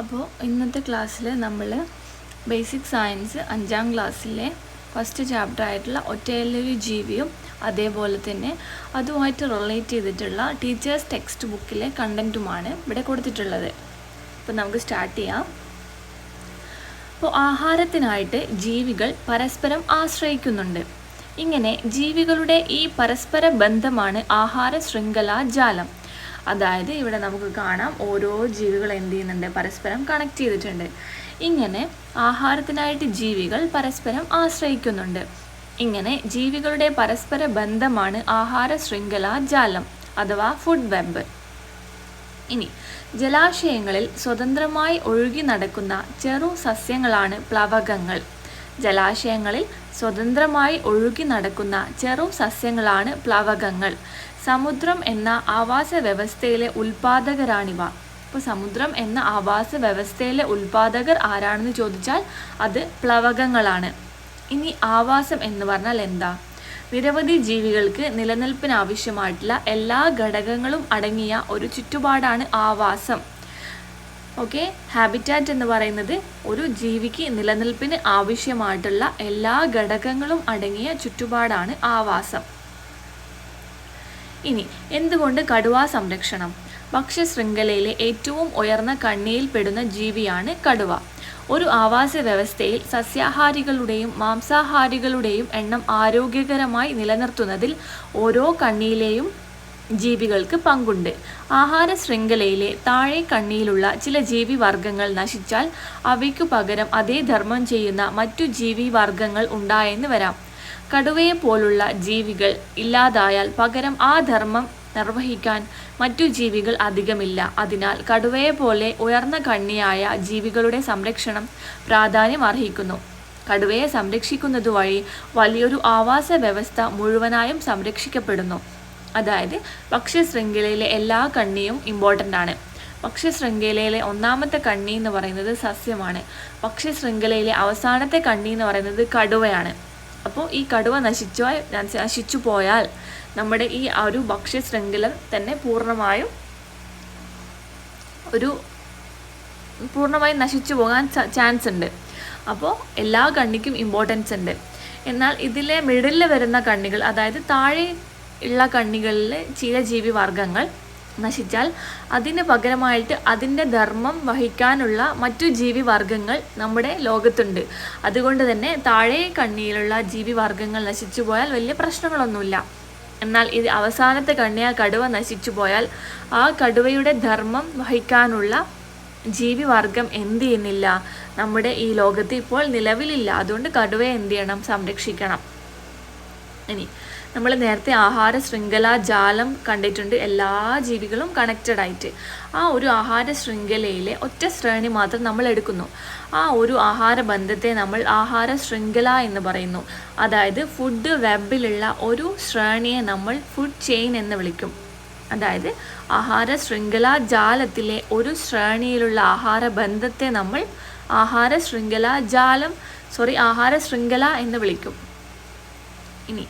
അപ്പോൾ ഇന്നത്തെ ക്ലാസ്സിൽ നമ്മൾ ബേസിക് സയൻസ് അഞ്ചാം ക്ലാസ്സിലെ ഫസ്റ്റ് ചാപ്റ്റർ ആയിട്ടുള്ള ഒറ്റയിലൊരു ജീവിയും അതേപോലെ തന്നെ അതുമായിട്ട് റിലേറ്റ് ചെയ്തിട്ടുള്ള ടീച്ചേഴ്സ് ടെക്സ്റ്റ് ബുക്കിലെ കണ്ടന്റുമാണ് ഇവിടെ കൊടുത്തിട്ടുള്ളത്. അപ്പോൾ നമുക്ക് സ്റ്റാർട്ട് ചെയ്യാം. അപ്പോൾ ആഹാരത്തിനായിട്ട് ജീവികൾ പരസ്പരം ആശ്രയിക്കുന്നുണ്ട്. ഇങ്ങനെ ജീവികളുടെ ഈ പരസ്പര ബന്ധമാണ് ആഹാര ശൃംഖലാ ജാലം. അതായത് ഇവിടെ നമുക്ക് കാണാം ഓരോ ജീവികൾ എന്ത് ചെയ്യുന്നുണ്ട്? പരസ്പരം കണക്ട് ചെയ്തിട്ടുണ്ട്. ഇങ്ങനെ ആഹാരത്തിനായിട്ട് ജീവികൾ പരസ്പരം ആശ്രയിക്കുന്നുണ്ട്. ഇങ്ങനെ ജീവികളുടെ പരസ്പര ബന്ധമാണ് ആഹാര ശൃംഖല ജാലം അഥവാ ഫുഡ് വെബ് ഇനി ജലാശയങ്ങളിൽ സ്വതന്ത്രമായി ഒഴുകി നടക്കുന്ന ചെറു സസ്യങ്ങളാണ് പ്ലവകങ്ങൾ. ജലാശയങ്ങളിൽ സ്വതന്ത്രമായി ഒഴുകി നടക്കുന്ന ചെറു സസ്യങ്ങളാണ് പ്ലവകങ്ങൾ. സമുദ്രം എന്ന ആവാസ വ്യവസ്ഥയിലെ ഉൽപാദകരാണിവ. അപ്പോൾ സമുദ്രം എന്ന ആവാസ വ്യവസ്ഥയിലെ ഉൽപാദകർ ആരാണെന്ന് ചോദിച്ചാൽ അത് പ്ലവകങ്ങളാണ്. ഇനി ആവാസം എന്ന് പറഞ്ഞാൽ എന്താ? നിരവധി ജീവികൾക്ക് നിലനിൽപ്പിന് ആവശ്യമായിട്ടുള്ള എല്ലാ ഘടകങ്ങളും അടങ്ങിയ ഒരു ചുറ്റുപാടാണ് ആവാസം. ഓക്കെ? ഹാബിറ്റാറ്റ് എന്ന് പറയുന്നത് ഒരു ജീവിക്ക് നിലനിൽപ്പിന് ആവശ്യമായിട്ടുള്ള എല്ലാ ഘടകങ്ങളും അടങ്ങിയ ചുറ്റുപാടാണ് ആവാസം. ഇനി എന്തുകൊണ്ട് കടുവാ സംരക്ഷണം? ഭക്ഷ്യശൃംഖലയിലെ ഏറ്റവും ഉയർന്ന കണ്ണിയിൽപ്പെടുന്ന ജീവിയാണ് കടുവ. ഒരു ആവാസ വ്യവസ്ഥയിൽ സസ്യാഹാരികളുടെയും മാംസാഹാരികളുടെയും എണ്ണം ആരോഗ്യകരമായി നിലനിർത്തുന്നതിൽ ഓരോ കണ്ണിയിലെയും ജീവികൾക്ക് പങ്കുണ്ട്. ആഹാര ശൃംഖലയിലെ താഴെ കണ്ണിയിലുള്ള ചില ജീവി വർഗങ്ങൾ നശിച്ചാൽ അവയ്ക്കു പകരം അതേ ധർമ്മം ചെയ്യുന്ന മറ്റു ജീവി വർഗങ്ങൾ ഉണ്ടായെന്ന് വരാം. കടുവയെ പോലുള്ള ജീവികൾ ഇല്ലാതായാൽ പകരം ആ ധർമ്മം നിർവഹിക്കാൻ മറ്റു ജീവികൾ അധികമില്ല. അതിനാൽ കടുവയെ പോലെ ഉയർന്ന കണ്ണിയായ ജീവികളുടെ സംരക്ഷണം പ്രാധാന്യം അർഹിക്കുന്നു. കടുവയെ സംരക്ഷിക്കുന്നത് വഴി വലിയൊരു ആവാസ വ്യവസ്ഥ മുഴുവനായും സംരക്ഷിക്കപ്പെടുന്നു. അതായത് ഭക്ഷ്യശൃംഖലയിലെ എല്ലാ കണ്ണിയും ഇമ്പോർട്ടന്റ് ആണ്. ഭക്ഷ്യശൃംഖലയിലെ ഒന്നാമത്തെ കണ്ണി എന്ന് പറയുന്നത് സസ്യമാണ്. ഭക്ഷ്യശൃംഖലയിലെ അവസാനത്തെ കണ്ണി എന്ന് പറയുന്നത് കടുവയാണ്. അപ്പോൾ ഈ കടുവ നശിച്ചോ നശിച്ചു പോയാൽ നമ്മുടെ ഈ ഒരു ഭക്ഷ്യ ശൃംഖല തന്നെ പൂർണമായും ഒരു പൂർണമായും നശിച്ചു പോകാൻ ചാൻസ് ഉണ്ട്. അപ്പോൾ എല്ലാ കണ്ണിക്കും ഇമ്പോർട്ടൻസ് ഉണ്ട്. എന്നാൽ ഇതിലെ മിഡിലിൽ വരുന്ന കണ്ണികൾ അതായത് താഴെ ഉള്ള കണ്ണികളിലെ ചില ജീവി വർഗങ്ങൾ നശിച്ചാൽ അതിന് പകരമായിട്ട് അതിന്റെ ധർമ്മം വഹിക്കാനുള്ള മറ്റു ജീവി വർഗങ്ങൾ നമ്മുടെ ലോകത്തുണ്ട്. അതുകൊണ്ട് തന്നെ താഴെ കണ്ണിയിലുള്ള ജീവി വർഗങ്ങൾ നശിച്ചു പോയാൽ വലിയ പ്രശ്നങ്ങളൊന്നുമില്ല. എന്നാൽ ഇത് അവസാനത്തെ കണ്ണിയ കടുവ നശിച്ചു പോയാൽ ആ കടുവയുടെ ധർമ്മം വഹിക്കാനുള്ള ജീവി വർഗം എന്ത് ചെയ്യുന്നില്ല? നമ്മുടെ ഈ ലോകത്ത് ഇപ്പോൾ നിലവിലില്ല. അതുകൊണ്ട് കടുവയെ എന്ത് ചെയ്യണം? സംരക്ഷിക്കണം. ഇനി നമ്മൾ നേരത്തെ ആഹാര ശൃംഖല ജാലം കണ്ടിട്ടുണ്ട്. എല്ലാ ജീവികളും കണക്റ്റഡ് ആയിട്ട്. ആ ഒരു ആഹാര ശൃംഖലയിലെ ഒറ്റ ശ്രേണി മാത്രം നമ്മൾ എടുക്കുന്നു. ആ ഒരു ആഹാര ബന്ധത്തെ നമ്മൾ ആഹാര ശൃംഖല എന്ന് പറയുന്നു. അതായത് ഫുഡ് വെബിലുള്ള ഒരു ശ്രേണിയെ നമ്മൾ ഫുഡ് ചെയിൻ എന്ന് വിളിക്കും. അതായത് ആഹാര ശൃംഖല ജാലത്തിലെ ഒരു ശ്രേണിയിലുള്ള ആഹാര ബന്ധത്തെ നമ്മൾ ആഹാര ശൃംഖല ജാലം സോറി ആഹാര ശൃംഖല എന്ന് വിളിക്കും. ഇനി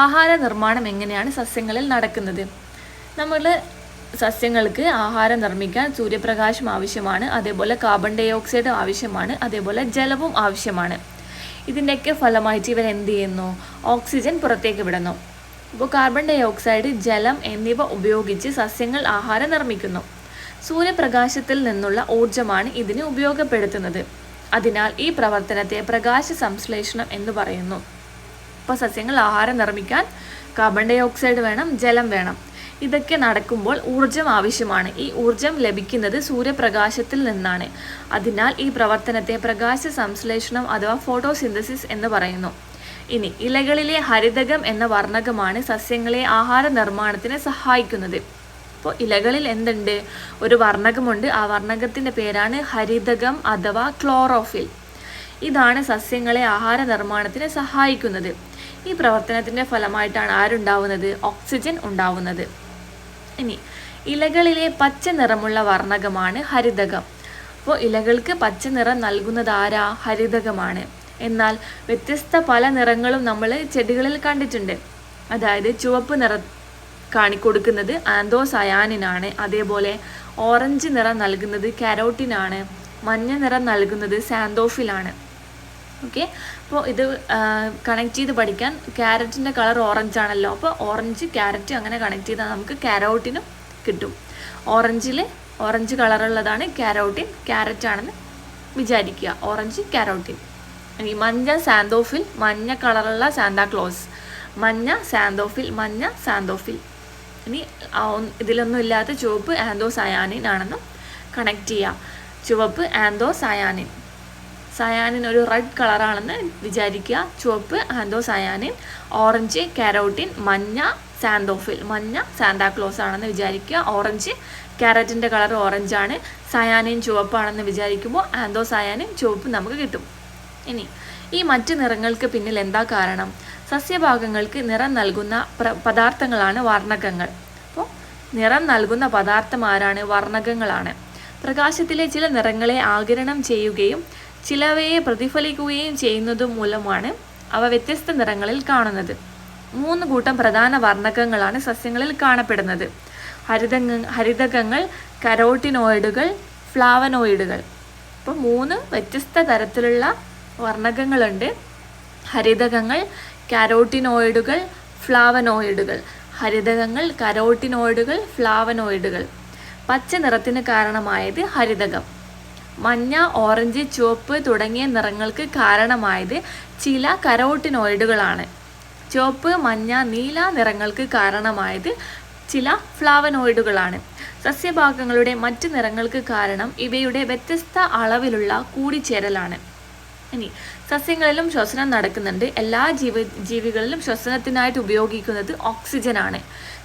ആഹാര നിർമ്മാണം എങ്ങനെയാണ് സസ്യങ്ങളിൽ നടക്കുന്നത്? നമ്മൾ സസ്യങ്ങൾക്ക് ആഹാരം നിർമ്മിക്കാൻ സൂര്യപ്രകാശം ആവശ്യമാണ് അതേപോലെ കാർബൺ ഡൈ ഓക്സൈഡ് ആവശ്യമാണ് അതേപോലെ ജലവും ആവശ്യമാണ്. ഇതിന്റെയൊക്കെ ഫലമായിട്ട് ഇവർ എന്ത് ചെയ്യുന്നു? ഓക്സിജൻ പുറത്തേക്ക് വിടുന്നു. അപ്പോൾ കാർബൺ ഡൈ ഓക്സൈഡ് ജലം എന്നിവ ഉപയോഗിച്ച് സസ്യങ്ങൾ ആഹാരം നിർമ്മിക്കുന്നു. സൂര്യപ്രകാശത്തിൽ നിന്നുള്ള ഊർജമാണ് ഇതിന് ഉപയോഗപ്പെടുത്തുന്നത്. അതിനാൽ ഈ പ്രവർത്തനത്തെ പ്രകാശ സംശ്ലേഷണം എന്ന് പറയുന്നു. ഇപ്പോൾ സസ്യങ്ങൾ ആഹാരം നിർമ്മിക്കാൻ കാർബൺ ഡൈ ഓക്സൈഡ് വേണം ജലം വേണം. ഇതൊക്കെ നടക്കുമ്പോൾ ഊർജം ആവശ്യമാണ്. ഈ ഊർജം ലഭിക്കുന്നത് സൂര്യപ്രകാശത്തിൽ നിന്നാണ്. അതിനാൽ ഈ പ്രവർത്തനത്തെ പ്രകാശ സംശ്ലേഷണം അഥവാ ഫോട്ടോസിന്തസിസ് എന്ന് പറയുന്നു. ഇനി ഇലകളിലെ ഹരിതകം എന്ന വർണകമാണ് സസ്യങ്ങളെ ആഹാര നിർമ്മാണത്തിന് സഹായിക്കുന്നത്. അപ്പോൾ ഇലകളിൽ എന്തുണ്ട്? ഒരു വർണകമുണ്ട്. ആ വർണകത്തിന്റെ പേരാണ് ഹരിതകം അഥവാ ക്ലോറോഫിൽ ഇതാണ് സസ്യങ്ങളെ ആഹാര നിർമ്മാണത്തിന് സഹായിക്കുന്നത്. ഈ പ്രവർത്തനത്തിന്റെ ഫലമായിട്ടാണ് ആരുണ്ടാവുന്നത്? ഓക്സിജൻ ഉണ്ടാവുന്നത്. ഇനി ഇലകളിലെ പച്ച നിറമുള്ള വർണകമാണ് ഹരിതകം. അപ്പോൾ ഇലകൾക്ക് പച്ച നിറം നൽകുന്നത് ആരാ? ഹരിതകമാണ്. എന്നാൽ വ്യത്യസ്ത പല നിറങ്ങളും നമ്മൾ ചെടികളിൽ കണ്ടിട്ടുണ്ട്. അതായത് ചുവപ്പ് നിറ കാണിക്കൊടുക്കുന്നത് ആന്തോസയാനിനാണ്. അതേപോലെ ഓറഞ്ച് നിറം നൽകുന്നത് കാരോട്ടിനാണ്. മഞ്ഞ നിറം നൽകുന്നത് സാന്തോഫിലാണ്. ഓക്കെ? അപ്പോൾ ഇത് കണക്ട് ചെയ്ത് പഠിക്കാൻ ക്യാരറ്റിന്റെ കളർ ഓറഞ്ച് ആണല്ലോ. അപ്പോൾ ഓറഞ്ച് ക്യാരറ്റ് അങ്ങനെ കണക്ട് ചെയ്താൽ നമുക്ക് കാരോട്ടിനും കിട്ടും. ഓറഞ്ചിൽ ഓറഞ്ച് കളറുള്ളതാണ് കാരോട്ടിൻ ക്യാരറ്റ് ആണെന്ന് വിചാരിക്കുക. ഓറഞ്ച് കാരോട്ടിൻ ഈ മഞ്ഞ സാന്തോഫിൽ മഞ്ഞ കളറുള്ള സാന്താക്ലോസ് മഞ്ഞ സാന്തോഫിൽ മഞ്ഞ സാന്തോഫിൽ. ഇനി ഇതിലൊന്നും ഇല്ലാത്ത ചുവപ്പ് ആന്തോസയാനിൻ ആണെന്നും കണക്ട് ചെയ്യുക ചുവപ്പ് ആന്തോ സയാനിൻ ഒരു റെഡ് കളറാണെന്ന് വിചാരിക്കുക. ചുവപ്പ് ആന്തോസയാനിൻ ഓറഞ്ച് കാരോട്ടിൻ മഞ്ഞ സാന്തോഫിൽ മഞ്ഞ സാന്താക്ലോസ് ആണെന്ന് വിചാരിക്കുക. ഓറഞ്ച് ക്യാരറ്റിന്റെ കളർ ഓറഞ്ചാണ് സയാനിൻ ചുവപ്പാണെന്ന് വിചാരിക്കുമ്പോൾ ആന്തോസയാനിൻ ചുവപ്പ് നമുക്ക് കിട്ടും. ഇനി ഈ മറ്റ് നിറങ്ങൾക്ക് പിന്നിൽ എന്താ കാരണം? സസ്യഭാഗങ്ങൾക്ക് നിറം നൽകുന്ന പദാർത്ഥങ്ങളാണ് വർണകങ്ങൾ. അപ്പോൾ നിറം നൽകുന്ന പദാർത്ഥം ആരാണ്? വർണകങ്ങളാണ്. പ്രകാശത്തിലെ ചില നിറങ്ങളെ ആകിരണം ചെയ്യുകയും ചിലവയെ പ്രതിഫലിക്കുകയും ചെയ്യുന്നത് മൂലമാണ് അവ വ്യത്യസ്ത നിറങ്ങളിൽ കാണുന്നത്. മൂന്ന് കൂട്ടം പ്രധാന വർണകങ്ങളാണ് സസ്യങ്ങളിൽ കാണപ്പെടുന്നത്. ഹരിതങ്ങ ഹരിതകങ്ങൾ കരോട്ടിനോയിഡുകൾ ഫ്ലാവനോയിഡുകൾ. അപ്പോൾ മൂന്ന് വ്യത്യസ്ത തരത്തിലുള്ള വർണകങ്ങളുണ്ട്. ഹരിതകങ്ങൾ കാരോട്ടിനോയിഡുകൾ ഫ്ലാവനോയിഡുകൾ. ഹരിതകങ്ങൾ കരോട്ടിനോയിഡുകൾ ഫ്ലാവനോയിഡുകൾ. പച്ച നിറത്തിന് കാരണമായത് ഹരിതകം. മഞ്ഞ ഓറഞ്ച് ചുവപ്പ് തുടങ്ങിയ നിറങ്ങൾക്ക് കാരണമായത് ചില കരോട്ടിനോയിഡുകളാണ്. ചുവപ്പ് മഞ്ഞ നീല നിറങ്ങൾക്ക് കാരണമായത് ചില ഫ്ലാവനോയിഡുകളാണ്. സസ്യഭാഗങ്ങളുടെ മറ്റ് നിറങ്ങൾക്ക് കാരണം ഇവയുടെ വ്യത്യസ്ത അളവിലുള്ള കൂടിച്ചേരലാണ്. ഇനി സസ്യങ്ങളിലും ശ്വസനം നടക്കുന്നുണ്ട്. എല്ലാ ജീവ ജീവികളിലും ശ്വസനത്തിനായിട്ട് ഉപയോഗിക്കുന്നത് ഓക്സിജനാണ്.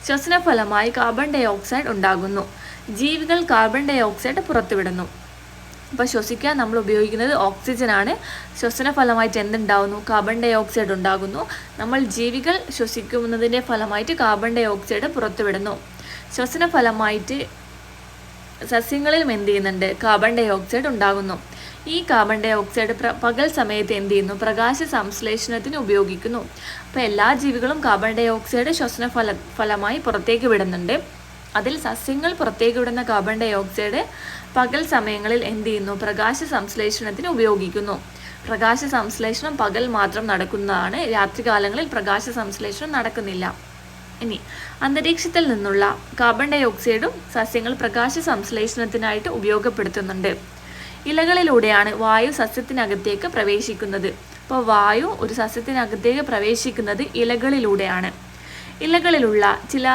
ശ്വസന ഫലമായി കാർബൺ ഡൈ ഓക്സൈഡ് ഉണ്ടാകുന്നു. ജീവികൾ കാർബൺ ഡൈ ഓക്സൈഡ് പുറത്തുവിടുന്നു. അപ്പോൾ ശ്വസിക്കാൻ നമ്മൾ ഉപയോഗിക്കുന്നത് ഓക്സിജനാണ് ശ്വസന ഫലമായിട്ട് എന്തുണ്ടാകുന്നു കാർബൺ ഡൈ ഓക്സൈഡ് ഉണ്ടാകുന്നു. നമ്മൾ ജീവികൾ ശ്വസിക്കുന്നതിന്റെ ഫലമായിട്ട് കാർബൺ ഡൈ ഓക്സൈഡ് പുറത്തുവിടുന്നു. ശ്വസന ഫലമായിട്ട് സസ്യങ്ങളിലും എന്ത് ചെയ്യുന്നുണ്ട്? കാർബൺ ഡൈ ഓക്സൈഡ് ഉണ്ടാകുന്നു. ഈ കാർബൺ ഡൈ ഓക്സൈഡ് പകൽ സമയത്ത് എന്ത് ചെയ്യുന്നു? പ്രകാശ സംശ്ലേഷണത്തിന് ഉപയോഗിക്കുന്നു. അപ്പോൾ എല്ലാ ജീവികളും കാർബൺ ഡൈ ഓക്സൈഡ് ശ്വസന ഫല ഫലമായി പുറത്തേക്ക് വിടുന്നുണ്ട്. അതിൽ സസ്യങ്ങൾ പുറത്തേക്ക് വിടുന്ന കാർബൺ ഡൈ ഓക്സൈഡ് പകൽ സമയങ്ങളിൽ എന്ത് ചെയ്യുന്നു? പ്രകാശ സംശ്ലേഷണത്തിന് ഉപയോഗിക്കുന്നു. പ്രകാശ സംശ്ലേഷണം പകൽ മാത്രം നടക്കുന്നതാണ്. രാത്രികാലങ്ങളിൽ പ്രകാശ സംശ്ലേഷണം നടക്കുന്നില്ല. ഇനി അന്തരീക്ഷത്തിൽ നിന്നുള്ള കാർബൺ ഡൈ ഓക്സൈഡും സസ്യങ്ങൾ പ്രകാശ സംശ്ലേഷണത്തിനായിട്ട് ഉപയോഗപ്പെടുത്തുന്നുണ്ട്. ഇലകളിലൂടെയാണ് വായു സസ്യത്തിനകത്തേക്ക് പ്രവേശിക്കുന്നത്. അപ്പോൾ വായു ഒരു സസ്യത്തിനകത്തേക്ക് പ്രവേശിക്കുന്നത് ഇലകളിലൂടെയാണ്. ഇലകളിലുള്ള ചില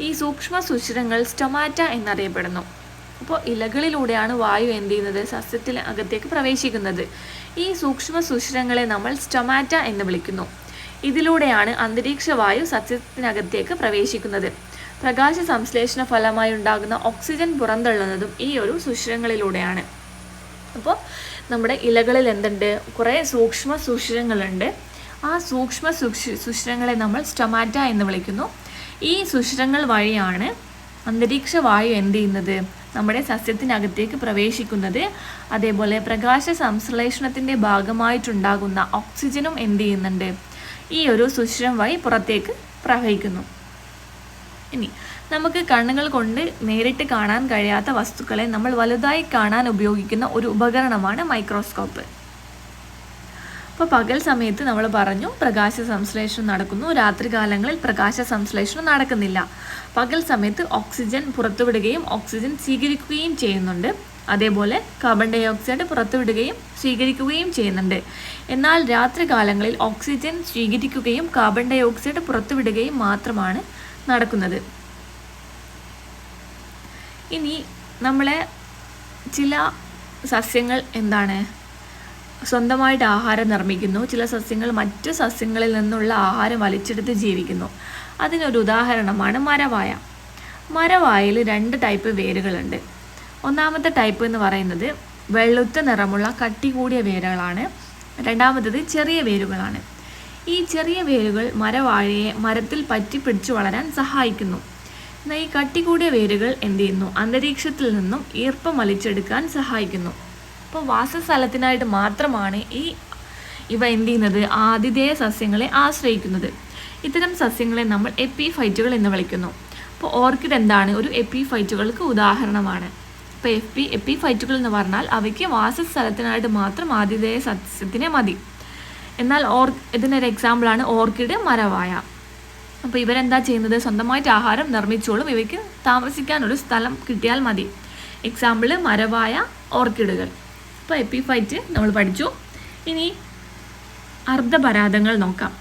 ഈ സൂക്ഷ്മ സുഷിരങ്ങൾ സ്റ്റൊമാറ്റ എന്നറിയപ്പെടുന്നു. അപ്പോൾ ഇലകളിലൂടെയാണ് വായു എന്ത് ചെയ്യുന്നത്? സസ്യത്തിൽ അകത്തേക്ക് പ്രവേശിക്കുന്നത്. ഈ സൂക്ഷ്മ സുഷിരങ്ങളെ നമ്മൾ സ്റ്റൊമാറ്റ എന്ന് വിളിക്കുന്നു. ഇതിലൂടെയാണ് അന്തരീക്ഷ വായു സസ്യത്തിനകത്തേക്ക് പ്രവേശിക്കുന്നത്. പ്രകാശ സംശ്ലേഷണ ഫലമായി ഉണ്ടാകുന്ന ഓക്സിജൻ പുറന്തള്ളുന്നതും ഈ ഒരു സുഷിരങ്ങളിലൂടെയാണ്. അപ്പോൾ നമ്മുടെ ഇലകളിൽ എന്തുണ്ട്? കുറേ സൂക്ഷ്മ സുഷിരങ്ങളുണ്ട്. ആ സൂക്ഷ്മ സുഷി സുഷിരങ്ങളെ നമ്മൾ സ്റ്റൊമാറ്റ എന്ന് വിളിക്കുന്നു. ഈ സുഷിരങ്ങൾ വഴിയാണ് അന്തരീക്ഷ വായു എന്ത് ചെയ്യുന്നത്? നമ്മുടെ സസ്യത്തിനകത്തേക്ക് പ്രവേശിക്കുന്നത്. അതേപോലെ പ്രകാശ സംശ്ലേഷണത്തിന്റെ ഭാഗമായിട്ടുണ്ടാകുന്ന ഓക്സിജനും എന്ത് ചെയ്യുന്നുണ്ട്? ഈ ഒരു സുഷിരം വഴി പുറത്തേക്ക് പ്രവഹിക്കുന്നു. ഇനി നമുക്ക് കണ്ണുകൾ കൊണ്ട് നേരിട്ട് കാണാൻ കഴിയാത്ത വസ്തുക്കളെ നമ്മൾ വലുതായി കാണാൻ ഉപയോഗിക്കുന്ന ഒരു ഉപകരണമാണ് മൈക്രോസ്കോപ്പ് അപ്പോൾ പകൽ സമയത്ത് നമ്മൾ പറഞ്ഞു പ്രകാശ സംശ്ലേഷണം നടക്കുന്നു. രാത്രികാലങ്ങളിൽ പ്രകാശ സംശ്ലേഷണം നടക്കുന്നില്ല. പകൽ സമയത്ത് ഓക്സിജൻ പുറത്തുവിടുകയും ഓക്സിജൻ സ്വീകരിക്കുകയും ചെയ്യുന്നുണ്ട്. അതേപോലെ കാർബൺ ഡൈ ഓക്സൈഡ് പുറത്തുവിടുകയും സ്വീകരിക്കുകയും ചെയ്യുന്നുണ്ട്. എന്നാൽ രാത്രികാലങ്ങളിൽ ഓക്സിജൻ സ്വീകരിക്കുകയും കാർബൺ ഡൈ ഓക്സൈഡ് പുറത്തുവിടുകയും മാത്രമാണ് നടക്കുന്നത്. ഇനി നമ്മളെ ചില സസ്യങ്ങൾ എന്താണ്? സ്വന്തമായിട്ട് ആഹാരം നിർമ്മിക്കുന്നു. ചില സസ്യങ്ങൾ മറ്റു സസ്യങ്ങളിൽ നിന്നുള്ള ആഹാരം വലിച്ചെടുത്ത് ജീവിക്കുന്നു. അതിനൊരു ഉദാഹരണമാണ് മരവായ. മരവായയിൽ രണ്ട് ടൈപ്പ് വേരുകളുണ്ട്. ഒന്നാമത്തെ ടൈപ്പ് എന്ന് പറയുന്നത് വെളുത്ത നിറമുള്ള കട്ടി കൂടിയ വേരുകളാണ്. രണ്ടാമത്തത് ചെറിയ വേരുകളാണ്. ഈ ചെറിയ വേരുകൾ മരവാഴയെ മരത്തിൽ പറ്റി പിടിച്ചു വളരാൻ സഹായിക്കുന്നു. എന്നാൽ ഈ കട്ടി കൂടിയ വേരുകൾ എന്ത് ചെയ്യുന്നു? അന്തരീക്ഷത്തിൽ നിന്നും ഈർപ്പം വലിച്ചെടുക്കാൻ സഹായിക്കുന്നു. അപ്പോൾ വാസസ്ഥലത്തിനായിട്ട് മാത്രമാണ് ഈ ഇവ എന്ത് ചെയ്യുന്നത്? ആതിഥേയ സസ്യങ്ങളെ ആശ്രയിക്കുന്നത്. ഇത്തരം സസ്യങ്ങളെ നമ്മൾ എപ്പിഫൈറ്റുകൾ എന്ന് വിളിക്കുന്നു. അപ്പോൾ ഓർക്കിഡ് എന്താണ്? ഒരു എപ്പിഫൈറ്റുകൾക്ക് ഉദാഹരണമാണ്. ഇപ്പോൾ എപ്പി എപ്പിഫൈറ്റുകൾ എന്ന് പറഞ്ഞാൽ അവയ്ക്ക് വാസസ്ഥലത്തിനായിട്ട് മാത്രം ആതിഥേയ സസ്യത്തിനെ മതി. എന്നാൽ ഓർ ഇതിനൊരു എക്സാമ്പിളാണ് ഓർക്കിഡ് മരവായ. അപ്പോൾ ഇവരെന്താ ചെയ്യുന്നത്? സ്വന്തമായിട്ട് ആഹാരം നിർമ്മിച്ചോളും. ഇവയ്ക്ക് താമസിക്കാനൊരു സ്ഥലം കിട്ടിയാൽ മതി. എക്സാമ്പിൾ മരവായ ഓർക്കിഡുകൾ. അപ്പോൾ എപ്പിഫൈറ്റ് നമ്മൾ പഠിച്ചു. ഇനി അർദ്ധപരാധങ്ങൾ നോക്കാം.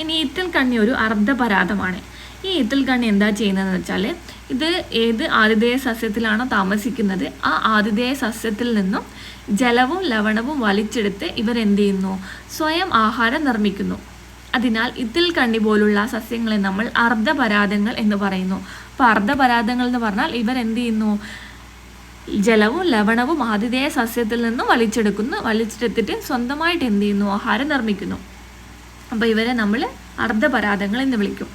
ഇനി ഈത്തൽ കണ്ണി ഒരു അർദ്ധപരാധമാണ്. ഈ ഈത്തൽ കണ്ണി എന്താ ചെയ്യുന്നതെന്ന് വെച്ചാൽ ഇത് ഏത് ആതിഥേയ സസ്യത്തിലാണോ താമസിക്കുന്നത് ആ ആതിഥേയ സസ്യത്തിൽ നിന്നും ജലവും ലവണവും വലിച്ചെടുത്ത് എന്ത് ചെയ്യുന്നു? സ്വയം ആഹാരം നിർമ്മിക്കുന്നു. അതിനാൽ ഇത്തിൽ കണ്ണി പോലുള്ള സസ്യങ്ങളെ നമ്മൾ അർദ്ധപരാധങ്ങൾ എന്ന് പറയുന്നു. അപ്പോൾ അർദ്ധപരാധങ്ങൾ എന്ന് പറഞ്ഞാൽ ഇവർ എന്ത് ചെയ്യുന്നു? ജലവും ലവണവും ആതിഥേയ സസ്യത്തിൽ നിന്നും വലിച്ചെടുക്കുന്നു. വലിച്ചെടുത്തിട്ട് സ്വന്തമായിട്ട് എന്ത് ചെയ്യുന്നു? ആഹാരം നിർമ്മിക്കുന്നു. അപ്പോൾ ഇവരെ നമ്മൾ അർദ്ധപരാതങ്ങൾ എന്ന് വിളിക്കും.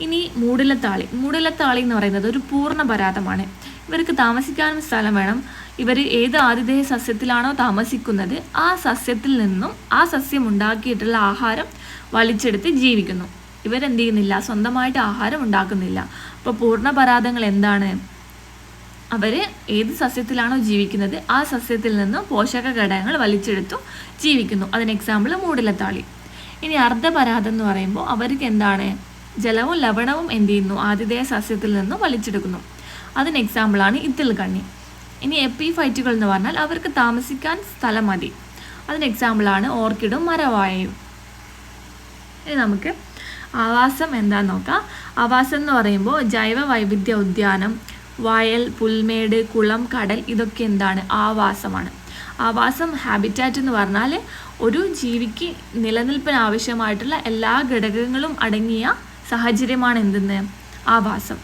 ഇനി മൂടിലത്താളി. മൂടിലത്താളി എന്ന് പറയുന്നത് ഒരു പൂർണ പരാതമാണ് ഇവർക്ക് താമസിക്കാനും സ്ഥലം വേണം. ഇവർ ഏത് ആതിഥേയ സസ്യത്തിലാണോ താമസിക്കുന്നത് ആ സസ്യത്തിൽ നിന്നും ആ സസ്യം ഉണ്ടാക്കിയിട്ടുള്ള ആഹാരം വലിച്ചെടുത്ത് ജീവിക്കുന്നു. ഇവരെന്ത് ചെയ്യുന്നില്ല? സ്വന്തമായിട്ട് ആഹാരം ഉണ്ടാക്കുന്നില്ല. അപ്പോൾ പൂർണ പരാതങ്ങൾ എന്താണ്? അവർ ഏത് സസ്യത്തിലാണോ ജീവിക്കുന്നത് ആ സസ്യത്തിൽ നിന്നും പോഷക ഘടകങ്ങൾ വലിച്ചെടുത്തു ജീവിക്കുന്നു. അതിന് എക്സാമ്പിൾ മൂടിലത്താളി. ഇനി അർദ്ധപരാതം എന്ന് പറയുമ്പോൾ അവർക്ക് എന്താണ്? ജലവും ലവണവും എന്ത് ചെയ്യുന്നു? ആതിഥേയ സസ്യത്തിൽ നിന്നും വലിച്ചെടുക്കുന്നു. അതിന് എക്സാമ്പിളാണ് ഇത്തിൽ കണ്ണി. ഇനി എപ്പിഫൈറ്റുകൾ എന്ന് പറഞ്ഞാൽ അവർക്ക് താമസിക്കാൻ സ്ഥലം മതി. അതിന് എക്സാമ്പിളാണ് ഓർക്കിഡും മരവായയും. ഇനി നമുക്ക് ആവാസം എന്താന്ന് നോക്കാം. ആവാസം എന്ന് പറയുമ്പോൾ ജൈവ വൈവിധ്യ ഉദ്യാനം വയൽ പുൽമേട് കുളം കടൽ ഇതൊക്കെ എന്താണ്? ആവാസമാണ്. ആവാസം ഹാബിറ്റാറ്റ് എന്ന് പറഞ്ഞാൽ ഒരു ജീവിക്ക് നിലനിൽപ്പിന് ആവശ്യമായിട്ടുള്ള എല്ലാ ഘടകങ്ങളും അടങ്ങിയ സാഹചര്യമാണ് എന്തെന്ന്? ആവാസം.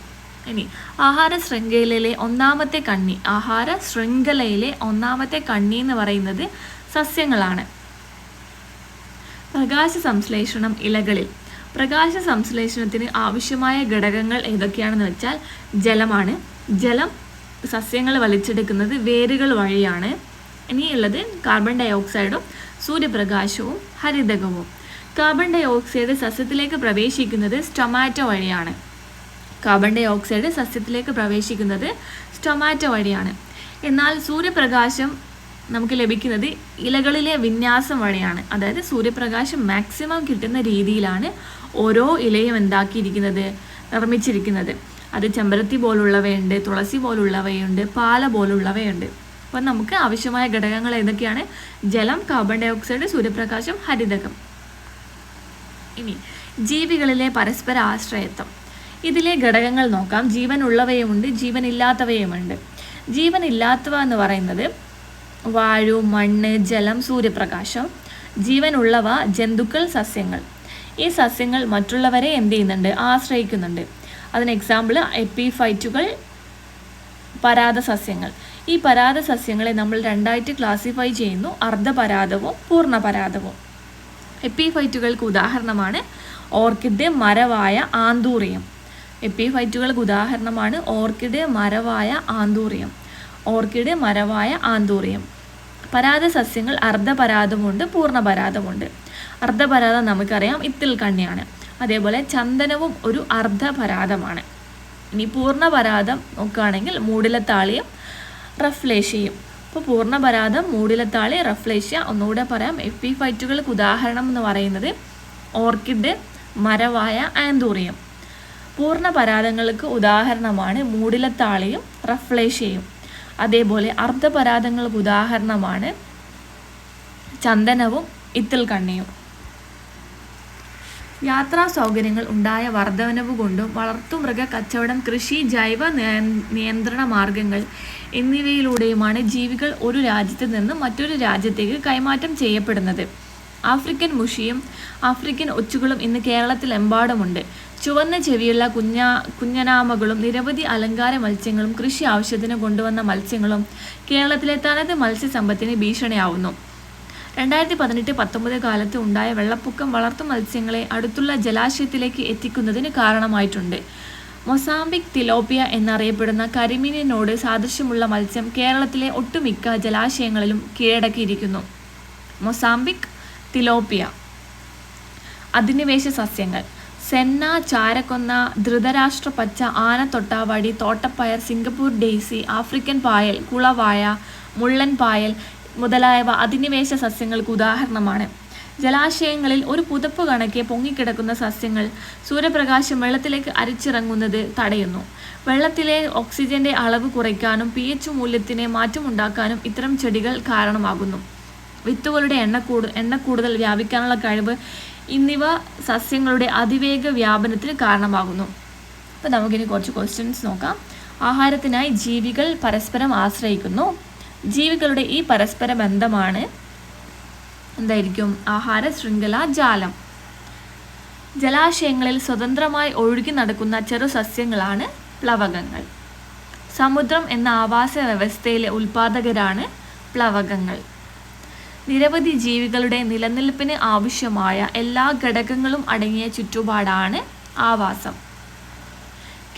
ഇനി ആഹാര ശൃംഖലയിലെ ഒന്നാമത്തെ കണ്ണി ആഹാര ശൃംഖലയിലെ ഒന്നാമത്തെ കണ്ണി എന്ന് പറയുന്നത് സസ്യങ്ങളാണ്. പ്രകാശ സംശ്ലേഷണം ഇലകളിൽ. പ്രകാശ സംശ്ലേഷണത്തിന് ആവശ്യമായ ഘടകങ്ങൾ ഏതൊക്കെയാണെന്ന് വെച്ചാൽ ജലമാണ്. ജലം സസ്യങ്ങൾ വലിച്ചെടുക്കുന്നത് വേരുകൾ വഴിയാണ്. ഇനിയുള്ളത് കാർബൺ ഡൈ ഓക്സൈഡും സൂര്യപ്രകാശവും ഹരിതകവും. കാർബൺ ഡൈ ഓക്സൈഡ് സസ്യത്തിലേക്ക് പ്രവേശിക്കുന്നത് സ്റ്റൊമാറ്റോ വഴിയാണ്. കാർബൺ ഡൈ ഓക്സൈഡ് സസ്യത്തിലേക്ക് പ്രവേശിക്കുന്നത് സ്റ്റൊമാറ്റോ വഴിയാണ്. എന്നാൽ സൂര്യപ്രകാശം നമുക്ക് ലഭിക്കുന്നത് ഇലകളിലെ വിന്യാസം വഴിയാണ്. അതായത് സൂര്യപ്രകാശം മാക്സിമം കിട്ടുന്ന രീതിയിലാണ് ഓരോ ഇലയും എന്താക്കിയിരിക്കുന്നത് നിർമ്മിച്ചിരിക്കുന്നത്. അത് ചെമ്പരത്തി പോലുള്ളവയുണ്ട് തുളസി പോലുള്ളവയുണ്ട് പാല പോലുള്ളവയുണ്ട്. അപ്പം നമുക്ക് ആവശ്യമായ ഘടകങ്ങൾ ഏതൊക്കെയാണ്? ജലം കാർബൺ ഡൈ ഓക്സൈഡ് സൂര്യപ്രകാശം ഹരിതകം. ഇനി ജീവികളിലെ പരസ്പര ആശ്രയത്വം. ഇതിലെ ഘടകങ്ങൾ നോക്കാം. ജീവനുള്ളവയുമുണ്ട് ജീവനില്ലാത്തവയുമുണ്ട്. ഇല്ലാത്തവ എന്ന് പറയുന്നത് വായു മണ്ണ് ജലം സൂര്യപ്രകാശം. ജീവനുള്ളവ ജന്തുക്കൾ സസ്യങ്ങൾ. ഈ സസ്യങ്ങൾ മറ്റുള്ളവരെ എന്ത് ചെയ്യുന്നുണ്ട്? ആശ്രയിക്കുന്നുണ്ട്. അതിന് എക്സാമ്പിൾ എപ്പിഫൈറ്റുകൾ പരാത സസ്യങ്ങൾ. ഈ പരാത സസ്യങ്ങളെ നമ്മൾ രണ്ടായിട്ട് ക്ലാസിഫൈ ചെയ്യുന്നു. അർദ്ധപരാതവും പൂർണപരാതവും. എപ്പിഫൈറ്റുകൾക്ക് ഉദാഹരണമാണ് ഓർക്കിഡ് മരവായ ആന്തൂറിയം. എപ്പിഫൈറ്റുകൾക്ക് ഉദാഹരണമാണ് ഓർക്കിഡ് മരവായ ആന്തൂറിയം. ഓർക്കിഡ് മരവായ ആന്തൂറിയം. പരാത സസ്യങ്ങൾ അർദ്ധപരാതമുണ്ട് പൂർണപരാതമുണ്ട് അർദ്ധപരാതം നമുക്കറിയാം ഇത്തിൽ കണ്ണിയാണ്. അതേപോലെ ചന്ദനവും ഒരു അർദ്ധപരാതമാണ് ഇനി പൂർണപരാതം നോക്കുകയാണെങ്കിൽ മൂടിലത്താളിയും റഫ്ലേഷ്യയും. അപ്പോൾ പൂർണപരാതം മൂടിലത്താളി റഫ്ലേഷ്യ ഒന്നുകൂടെ പറയാം. എപ്പി ഫൈറ്റുകൾക്ക് ഉദാഹരണം എന്ന് പറയുന്നത് ഓർക്കിഡ് മരവായ ആന്തൂറിയം. പൂർണപരാതങ്ങൾക്ക് ഉദാഹരണമാണ് മൂടിലത്താളിയും റഫ്ലേഷ്യയും. അതേപോലെ അർദ്ധപരാധങ്ങൾക്ക് ഉദാഹരണമാണ് ചന്ദനവും ഇത്തിൽ കണ്ണിയും യാത്രാ സൗകര്യങ്ങൾ ഉണ്ടായ വർധനവ് കൊണ്ടും വളർത്തുമൃഗ കച്ചവടം കൃഷി ജൈവ നിയ- നിയന്ത്രണ മാർഗങ്ങൾ എന്നിവയിലൂടെയുമാണ് ജീവികൾ ഒരു രാജ്യത്ത് നിന്ന് മറ്റൊരു രാജ്യത്തേക്ക് കൈമാറ്റം ചെയ്യപ്പെടുന്നത്. ആഫ്രിക്കൻ മുഷിയും ആഫ്രിക്കൻ ഒച്ചുകളും ഇന്ന് കേരളത്തിലെമ്പാടുമുണ്ട്. ചുവന്ന ചെവിയുള്ള കുഞ്ഞ കുഞ്ഞനാമകളും നിരവധി അലങ്കാര മത്സ്യങ്ങളും കൃഷി ആവശ്യത്തിന് കൊണ്ടുവന്ന മത്സ്യങ്ങളും കേരളത്തിലെ തനത് മത്സ്യസമ്പത്തിന് ഭീഷണിയാവുന്നു. രണ്ടായിരത്തി പതിനെട്ട് പത്തൊമ്പത് കാലത്ത് ഉണ്ടായ വെള്ളപ്പൊക്കം വളർത്തു മത്സ്യങ്ങളെ അടുത്തുള്ള ജലാശയത്തിലേക്ക് എത്തിക്കുന്നതിന് കാരണമായിട്ടുണ്ട്. മൊസാംബിക് തിലോപ്പിയ എന്നറിയപ്പെടുന്ന കരിമീനിനോട് സാദൃശ്യമുള്ള മത്സ്യം കേരളത്തിലെ ഒട്ടുമിക്ക ജലാശയങ്ങളിലും കീഴടക്കിയിരിക്കുന്നു. Mozambique tilapia. അധിനിവേശ സസ്യങ്ങൾ. സെന്ന ചാരക്കൊന്ന ധൃതരാഷ്ട്ര പച്ച ആന തൊട്ടാവാടി തോട്ടപ്പയർ സിംഗപ്പൂർ ഡെയ്സി ആഫ്രിക്കൻ പായൽ കുളവായ മുള്ളൻ പായൽ മുതലായവ അധിനിവേശ സസ്യങ്ങൾക്ക് ഉദാഹരണമാണ്. ജലാശയങ്ങളിൽ ഒരു പുതപ്പ് കണക്കെ പൊങ്ങിക്കിടക്കുന്ന സസ്യങ്ങൾ സൂര്യപ്രകാശം വെള്ളത്തിലേക്ക് അരിച്ചിറങ്ങുന്നത് തടയുന്നു. വെള്ളത്തിലെ ഓക്സിജന്റെ അളവ് കുറയ്ക്കാനും പി എച്ച് മൂല്യത്തിന് മാറ്റമുണ്ടാക്കാനും ഇത്തരം ചെടികൾ കാരണമാകുന്നു. വിത്തുകളുടെ എണ്ണ കൂടു എണ്ണ കൂടുതൽ വ്യാപിക്കാനുള്ള കഴിവ് എന്നിവ സസ്യങ്ങളുടെ അതിവേഗ വ്യാപനത്തിന് കാരണമാകുന്നു. അപ്പോൾ നമുക്കിനി കുറച്ച് ക്വസ്റ്റ്യൻസ് നോക്കാം. ആഹാരത്തിനായി ജീവികൾ പരസ്പരം ആശ്രയിക്കുന്നു. ജീവികളുടെ ഈ പരസ്പര ബന്ധമാണ് എന്തായിരിക്കും? ആഹാര ശൃംഖല ജാലം. ജലാശയങ്ങളിൽ സ്വതന്ത്രമായി ഒഴുകി നടക്കുന്ന ചെറു സസ്യങ്ങളാണ് പ്ലവകങ്ങൾ. സമുദ്രം എന്ന ആവാസ വ്യവസ്ഥയിലെ ഉൽപാദകരാണ് പ്ലവകങ്ങൾ. നിരവധി ജീവികളുടെ നിലനിൽപ്പിന് ആവശ്യമായ എല്ലാ ഘടകങ്ങളും അടങ്ങിയ ചുറ്റുപാടാണ് ആവാസം.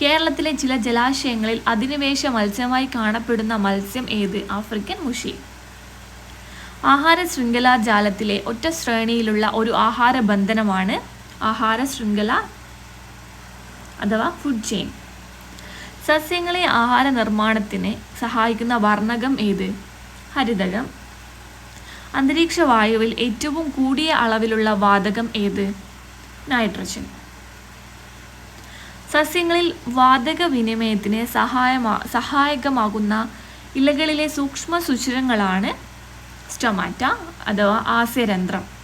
കേരളത്തിലെ ചില ജലാശയങ്ങളിൽ അധിനിവേശ മത്സ്യമായി കാണപ്പെടുന്ന മത്സ്യം ഏത്? ആഫ്രിക്കൻ മുഷി. ആഹാര ശൃംഖലാ ജാലത്തിലെ ഒറ്റ ശ്രേണിയിലുള്ള ഒരു ആഹാര ബന്ധനമാണ് ആഹാര ശൃംഖല അഥവാ ഫുഡ് ചെയിൻ സസ്യങ്ങളെ ആഹാര നിർമ്മാണത്തിന് സഹായിക്കുന്ന വർണകം ഏത്? ഹരിതകം. അന്തരീക്ഷ വായുവിൽ ഏറ്റവും കൂടിയ അളവിലുള്ള വാതകം ഏത്? നൈട്രജൻ. സസ്യങ്ങളിൽ വാതക വിനിമയത്തിന് സഹായമാ സഹായകമാകുന്ന ഇലകളിലെ സൂക്ഷ്മ സുഷിരങ്ങളാണ് സ്റ്റൊമാറ്റ അഥവാ ആസ്യരന്ധ്രം.